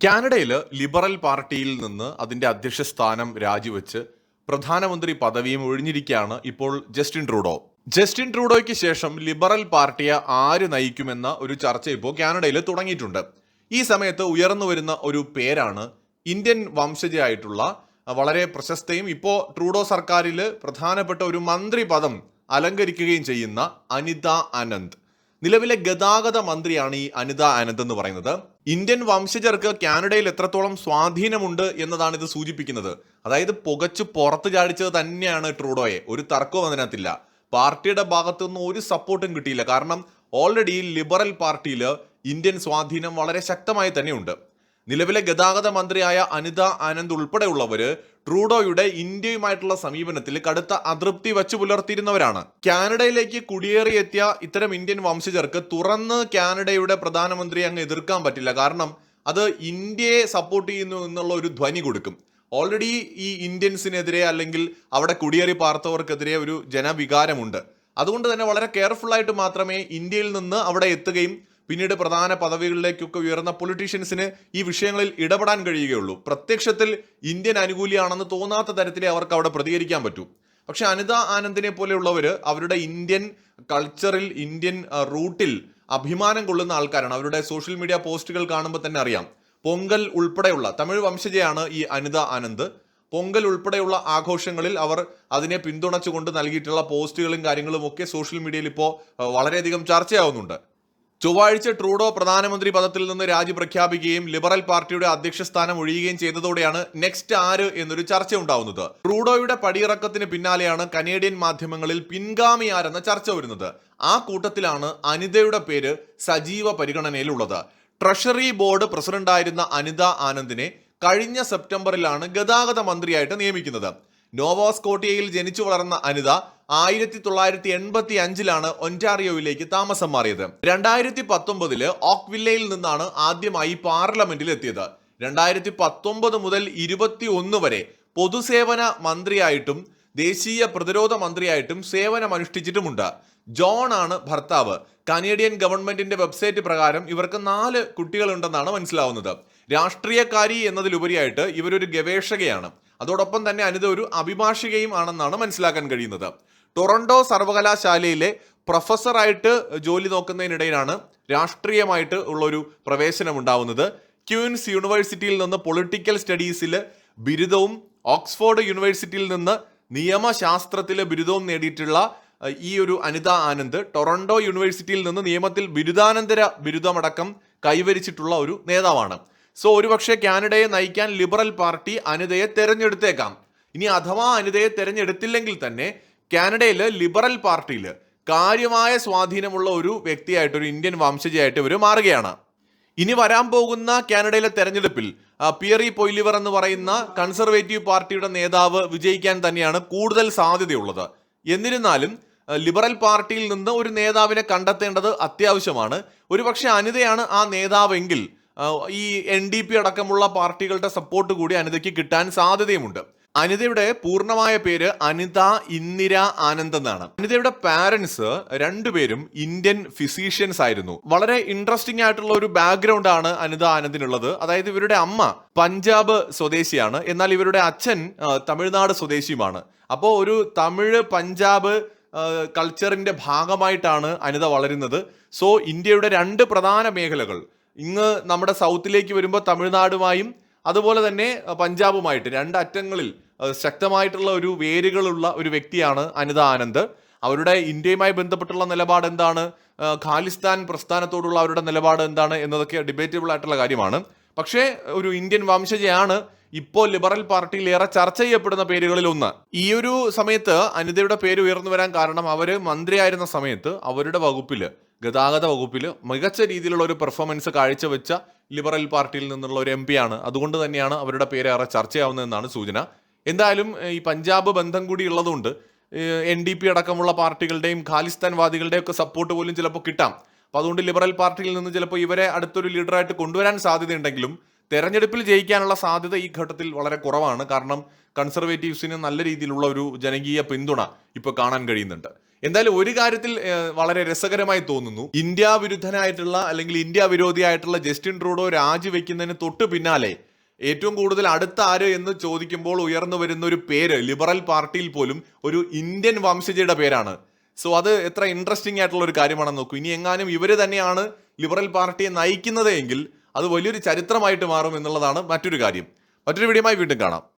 കാനഡയിൽ ലിബറൽ പാർട്ടിയിൽ നിന്ന് അതിന്റെ അധ്യക്ഷ സ്ഥാനം രാജിവെച്ച് പ്രധാനമന്ത്രി പദവിയും ഒഴിഞ്ഞിരിക്കുകയാണ് ഇപ്പോൾ ജസ്റ്റിൻ ട്രൂഡോ. ജസ്റ്റിൻ ട്രൂഡോയ്ക്ക് ശേഷം ലിബറൽ പാർട്ടിയെ ആര് നയിക്കുമെന്ന ഒരു ചർച്ച ഇപ്പോൾ കാനഡയിൽ തുടങ്ങിയിട്ടുണ്ട്. ഈ സമയത്ത് ഉയർന്നു വരുന്ന ഒരു പേരാണ് ഇന്ത്യൻ വംശജയായിട്ടുള്ള വളരെ പ്രശസ്തയും ഇപ്പോൾ ട്രൂഡോ സർക്കാരിൽ പ്രധാനപ്പെട്ട ഒരു മന്ത്രി പദം അലങ്കരിക്കുകയും ചെയ്യുന്ന അനിത ആനന്ദ് നിലവിലെ ഗതാഗത മന്ത്രിയാണ് ഈ അനിത അനന്ത് എന്ന് പറയുന്നത്. ഇന്ത്യൻ വംശജർക്ക് കാനഡയിൽ എത്രത്തോളം സ്വാധീനമുണ്ട് എന്നതാണ് ഇത് സൂചിപ്പിക്കുന്നത്. അതായത് പുകച്ചു പുറത്ത് ചാടിച്ചത് തന്നെയാണ് ട്രൂഡോയെ. ഒരു തർക്കവും അതിനകത്തില്ല. പാർട്ടിയുടെ ഭാഗത്തുനിന്ന് ഒരു സപ്പോർട്ടും കിട്ടിയില്ല. കാരണം ഓൾറെഡി ലിബറൽ പാർട്ടിയിൽ ഇന്ത്യൻ സ്വാധീനം വളരെ ശക്തമായി തന്നെയുണ്ട്. നിലവിലെ ഗതാഗത മന്ത്രിയായ അനിത ആനന്ദ് ഉൾപ്പെടെയുള്ളവർ ട്രൂഡോയുടെ ഇന്ത്യയുമായിട്ടുള്ള സമീപനത്തിൽ കടുത്ത അതൃപ്തി വച്ചു പുലർത്തിയിരുന്നവരാണ്. കാനഡയിലേക്ക് കുടിയേറിയെത്തിയ ഇത്തരം ഇന്ത്യൻ വംശജർക്ക് തുറന്ന് കാനഡയുടെ പ്രധാനമന്ത്രി അങ്ങ് എതിർക്കാൻ പറ്റില്ല. കാരണം അത് ഇന്ത്യയെ സപ്പോർട്ട് ചെയ്യുന്നു എന്നുള്ള ഒരു ധ്വനി കൊടുക്കും. ഓൾറെഡി ഈ ഇന്ത്യൻസിനെതിരെ അല്ലെങ്കിൽ അവിടെ കുടിയേറി പാർത്തവർക്കെതിരെ ഒരു ജനവികാരമുണ്ട്. അതുകൊണ്ട് തന്നെ വളരെ കെയർഫുൾ ആയിട്ട് മാത്രമേ ഇന്ത്യയിൽ നിന്ന് അവിടെ എത്തുകയും പിന്നീട് പ്രധാന പദവികളിലേക്കൊക്കെ ഉയർന്ന പൊളിറ്റീഷ്യൻസിന് ഈ വിഷയങ്ങളിൽ ഇടപെടാൻ കഴിയുകയുള്ളൂ. പ്രത്യക്ഷത്തിൽ ഇന്ത്യൻ അനുകൂലിയാണെന്ന് തോന്നാത്ത തരത്തിലേ അവർക്ക് അവിടെ പ്രതികരിക്കാൻ പറ്റൂ. പക്ഷെ അനിത ആനന്ദിനെ പോലെയുള്ളവർ അവരുടെ ഇന്ത്യൻ കൾച്ചറിൽ ഇന്ത്യൻ റൂട്ടിൽ അഭിമാനം കൊള്ളുന്ന ആൾക്കാരാണ്. അവരുടെ സോഷ്യൽ മീഡിയ പോസ്റ്റുകൾ കാണുമ്പോൾ തന്നെ അറിയാം. പൊങ്കൽ ഉൾപ്പെടെയുള്ള തമിഴ് വംശജയാണ് ഈ അനിത ആനന്ദ്. പൊങ്കൽ ഉൾപ്പെടെയുള്ള ആഘോഷങ്ങളിൽ അവർ അതിനെ പിന്തുണച്ചുകൊണ്ട് നൽകിയിട്ടുള്ള പോസ്റ്റുകളും കാര്യങ്ങളും ഒക്കെ സോഷ്യൽ മീഡിയയിൽ ഇപ്പോൾ വളരെയധികം ചർച്ചയാവുന്നുണ്ട്. ചൊവ്വാഴ്ച ട്രൂഡോ പ്രധാനമന്ത്രി പദത്തിൽ നിന്ന് രാജി പ്രഖ്യാപിക്കുകയും ലിബറൽ പാർട്ടിയുടെ അധ്യക്ഷ സ്ഥാനം ഒഴിയുകയും ചെയ്തതോടെയാണ് നെക്സ്റ്റ് ആര് എന്നൊരു ചർച്ച ഉണ്ടാവുന്നത് ട്രൂഡോയുടെ പടിയിറക്കത്തിന് പിന്നാലെയാണ് കനേഡിയൻ മാധ്യമങ്ങളിൽ പിൻഗാമി ആരെന്ന ചർച്ച വരുന്നത്. ആ കൂട്ടത്തിലാണ് അനിതയുടെ പേര് സജീവ പരിഗണനയിലുള്ളത്. ട്രഷറി ബോർഡ് പ്രസിഡന്റായിരുന്ന അനിത ആനന്ദിനെ കഴിഞ്ഞ സെപ്റ്റംബറിലാണ് ഗതാഗത മന്ത്രിയായിട്ട് നിയമിക്കുന്നത്. നോവോസ്കോട്ടിയയിൽ ജനിച്ചു വളർന്ന അനിത ആയിരത്തി തൊള്ളായിരത്തി എൺപത്തി അഞ്ചിലാണ് ഒന്റാറിയോയിലേക്ക് താമസം മാറിയത്. രണ്ടായിരത്തി പത്തൊമ്പതിൽ ഓക്വില്ലയിൽ നിന്നാണ് ആദ്യമായി പാർലമെന്റിൽ എത്തിയത് രണ്ടായിരത്തി പത്തൊമ്പത് മുതൽ ഇരുപത്തി ഒന്ന് വരെ പൊതുസേവന മന്ത്രിയായിട്ടും ദേശീയ പ്രതിരോധ മന്ത്രിയായിട്ടും സേവനമനുഷ്ഠിച്ചിട്ടുമുണ്ട്. ജോൺ ആണ് ഭർത്താവ്. കനേഡിയൻ ഗവൺമെന്റിന്റെ വെബ്സൈറ്റ് പ്രകാരം ഇവർക്ക് നാല് കുട്ടികളുണ്ടെന്നാണ് മനസ്സിലാവുന്നത്. രാഷ്ട്രീയക്കാരി എന്നതിലുപരിയായിട്ട് ഇവരൊരു ഗവേഷകയാണ്. അതോടൊപ്പം തന്നെ അനിത ഒരു അഭിഭാഷികയും ആണെന്നാണ് മനസ്സിലാക്കാൻ കഴിയുന്നത്. ടൊറന്റോ സർവകലാശാലയിലെ പ്രൊഫസറായിട്ട് ജോലി നോക്കുന്നതിനിടയിലാണ് രാഷ്ട്രീയമായിട്ട് ഉള്ളൊരു പ്രവേശനം ഉണ്ടാവുന്നത് ക്യൂൻസ് യൂണിവേഴ്സിറ്റിയിൽ നിന്ന് പൊളിറ്റിക്കൽ സ്റ്റഡീസിൽ ബിരുദവും ഓക്സ്ഫോർഡ് യൂണിവേഴ്സിറ്റിയിൽ നിന്ന് നിയമശാസ്ത്രത്തിലെ ബിരുദവും നേടിയിട്ടുള്ള ഈ ഒരു അനിത ആനന്ദ് ടൊറന്റോ യൂണിവേഴ്സിറ്റിയിൽ നിന്ന് നിയമത്തിൽ ബിരുദാനന്തര ബിരുദമടക്കം കൈവരിച്ചിട്ടുള്ള ഒരു നേതാവാണ്. സോ ഒരുപക്ഷെ കാനഡയെ നയിക്കാൻ ലിബറൽ പാർട്ടി അനിതയെ തെരഞ്ഞെടുത്തേക്കാം. ഇനി അഥവാ അനിതയെ തെരഞ്ഞെടുത്തില്ലെങ്കിൽ തന്നെ കാനഡയിൽ ലിബറൽ പാർട്ടിയിൽ കാര്യമായ സ്വാധീനമുള്ള ഒരു വ്യക്തിയായിട്ട് ഒരു ഇന്ത്യൻ വംശജയായിട്ട് ഇവർ മാറുകയാണ്. ഇനി വരാൻ പോകുന്ന കാനഡയിലെ തെരഞ്ഞെടുപ്പിൽ പിയറി പൊയ്ലിവർ എന്ന് പറയുന്ന കൺസർവേറ്റീവ് പാർട്ടിയുടെ നേതാവ് വിജയിക്കാൻ തന്നെയാണ് കൂടുതൽ സാധ്യതയുള്ളത്. എന്നിരുന്നാലും ലിബറൽ പാർട്ടിയിൽ നിന്ന് ഒരു നേതാവിനെ കണ്ടെത്തേണ്ടത് അത്യാവശ്യമാണ്. ഒരുപക്ഷെ അനിതയാണ് ആ നേതാവെങ്കിൽ ഈ എൻ ഡി പി അടക്കമുള്ള പാർട്ടികളുടെ സപ്പോർട്ട് കൂടി അനിതയ്ക്ക് കിട്ടാൻ സാധ്യതയുമുണ്ട്. അനിതയുടെ പൂർണമായ പേര് അനിത ഇന്ദിര ആനന്ദ് എന്നാണ്. അനിതയുടെ പാരന്റ്സ് രണ്ടുപേരും ഇന്ത്യൻ ഫിസീഷ്യൻസ് ആയിരുന്നു. വളരെ ഇൻട്രസ്റ്റിംഗ് ആയിട്ടുള്ള ഒരു ബാക്ക്ഗ്രൗണ്ട് ആണ് അനിത ആനന്ദിനുള്ളത്. അതായത് ഇവരുടെ അമ്മ പഞ്ചാബ് സ്വദേശിയാണ്. എന്നാൽ ഇവരുടെ അച്ഛൻ തമിഴ്നാട് സ്വദേശിയുമാണ്. അപ്പോൾ ഒരു തമിഴ് പഞ്ചാബ് കൾച്ചറിന്റെ ഭാഗമായിട്ടാണ് അനിത വളരുന്നത്. സോ ഇന്ത്യയുടെ രണ്ട് പ്രധാന മേഖലകൾ. ഇങ്ങ് നമ്മുടെ സൗത്തിലേക്ക് വരുമ്പോൾ തമിഴ്നാടുമായും അതുപോലെ തന്നെ പഞ്ചാബുമായിട്ട് രണ്ട് അറ്റങ്ങളിൽ ശക്തമായിട്ടുള്ള ഒരു വേരുകളുള്ള ഒരു വ്യക്തിയാണ് അനിത ആനന്ദ്. അവരുടെ ഇന്ത്യയുമായി ബന്ധപ്പെട്ടുള്ള നിലപാട് എന്താണ്? ഖാലിസ്ഥാൻ പ്രസ്ഥാനത്തോടുള്ള അവരുടെ നിലപാട് എന്താണ് എന്നതൊക്കെ ഡിബേറ്റബിൾ ആയിട്ടുള്ള കാര്യമാണ്. പക്ഷേ ഒരു ഇന്ത്യൻ വംശജയാണ് ഇപ്പോൾ ലിബറൽ പാർട്ടിയിൽ ഏറെ ചർച്ച ചെയ്യപ്പെടുന്ന പേരുകളിൽ ഒന്ന്. ഈ ഒരു സമയത്ത് അനിതയുടെ പേര് ഉയർന്നു വരാൻ കാരണം അവർ മന്ത്രിയായിരുന്ന സമയത്ത് അവരുടെ വകുപ്പിൽ ഗതാഗത വകുപ്പിൽ മികച്ച രീതിയിലുള്ള ഒരു പെർഫോമൻസ് കാഴ്ചവെച്ച ലിബറൽ പാർട്ടിയിൽ നിന്നുള്ള ഒരു എം ആണ്. അതുകൊണ്ട് തന്നെയാണ് അവരുടെ പേര് ഏറെ ചർച്ചയാവുന്നതെന്നാണ് സൂചന. എന്തായാലും ഈ പഞ്ചാബ് ബന്ധം കൂടി ഉള്ളതുകൊണ്ട് എൻ ഡി പി അടക്കമുള്ള പാർട്ടികളുടെയും ഖാലിസ്ഥാൻവാദികളുടെയും ഒക്കെ സപ്പോർട്ട് പോലും ചിലപ്പോൾ കിട്ടാം. അപ്പോൾ അതുകൊണ്ട് ലിബറൽ പാർട്ടിയിൽ നിന്ന് ചിലപ്പോൾ ഇവരെ അടുത്തൊരു ലീഡറായിട്ട് കൊണ്ടുവരാൻ സാധ്യതയുണ്ടെങ്കിലും തെരഞ്ഞെടുപ്പിൽ ജയിക്കാനുള്ള സാധ്യത ഈ ഘട്ടത്തിൽ വളരെ കുറവാണ്. കാരണം കൺസർവേറ്റീവ്സിന് നല്ല രീതിയിലുള്ള ഒരു ജനകീയ പിന്തുണ ഇപ്പോൾ കാണാൻ കഴിയുന്നുണ്ട്. എന്തായാലും ഒരു കാര്യത്തിൽ വളരെ രസകരമായി തോന്നുന്നു. ഇന്ത്യ വിരുദ്ധനായിട്ടുള്ള അല്ലെങ്കിൽ ഇന്ത്യ വിരോധിയായിട്ടുള്ള ജസ്റ്റിൻ ട്രൂഡോ രാജിവെക്കുന്നതിന് തൊട്ട് പിന്നാലെ ഏറ്റവും കൂടുതൽ അടുത്ത ആര് എന്ന് ചോദിക്കുമ്പോൾ ഉയർന്നു വരുന്ന ഒരു പേര് ലിബറൽ പാർട്ടിയിൽ പോലും ഒരു ഇന്ത്യൻ വംശജയുടെ പേരാണ്. സോ അത് എത്ര ഇൻട്രസ്റ്റിംഗ് ആയിട്ടുള്ള ഒരു കാര്യമാണെന്ന് നോക്കൂ. ഇനി എങ്ങാനും ഇവർ തന്നെയാണ് ലിബറൽ പാർട്ടിയെ നയിക്കുന്നത് എങ്കിൽ അത് വലിയൊരു ചരിത്രമായിട്ട് മാറും എന്നുള്ളതാണ് മറ്റൊരു കാര്യം. മറ്റൊരു വീഡിയോയുമായി വീണ്ടും കാണാം.